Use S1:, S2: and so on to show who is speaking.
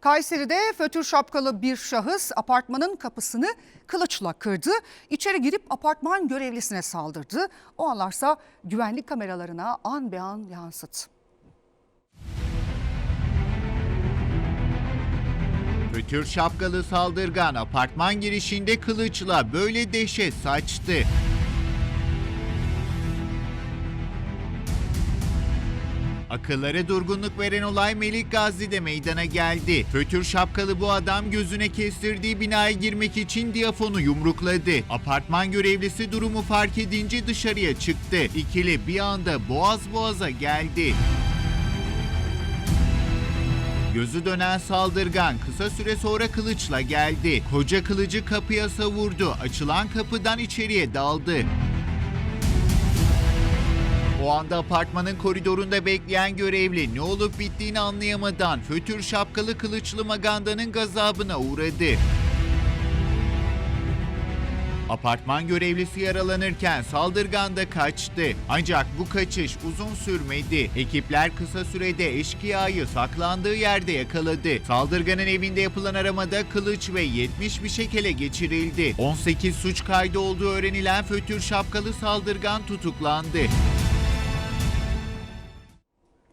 S1: Kayseri'de fötür şapkalı bir şahıs apartmanın kapısını kılıçla kırdı. İçeri girip apartman görevlisine saldırdı. O anlarsa güvenlik kameralarına an be an yansıdı.
S2: Fötür şapkalı saldırgan apartman girişinde kılıçla böyle dehşet saçtı. Akıllara durgunluk veren olay Melik Gazi'de meydana geldi. Fötür şapkalı bu adam gözüne kestirdiği binaya girmek için diyafonu yumrukladı. Apartman görevlisi durumu fark edince dışarıya çıktı. İkili bir anda boğaz boğaza geldi. Gözü dönen saldırgan kısa süre sonra kılıçla geldi. Koca kılıcı kapıya savurdu. Açılan kapıdan içeriye daldı. O anda apartmanın koridorunda bekleyen görevli ne olup bittiğini anlayamadan fötür şapkalı kılıçlı magandanın gazabına uğradı. Apartman görevlisi yaralanırken saldırgan da kaçtı. Ancak bu kaçış uzun sürmedi. Ekipler kısa sürede eşkıyayı saklandığı yerde yakaladı. Saldırganın evinde yapılan aramada kılıç ve 70 bir şekele geçirildi. 18 suç kaydı olduğu öğrenilen fötür şapkalı saldırgan tutuklandı.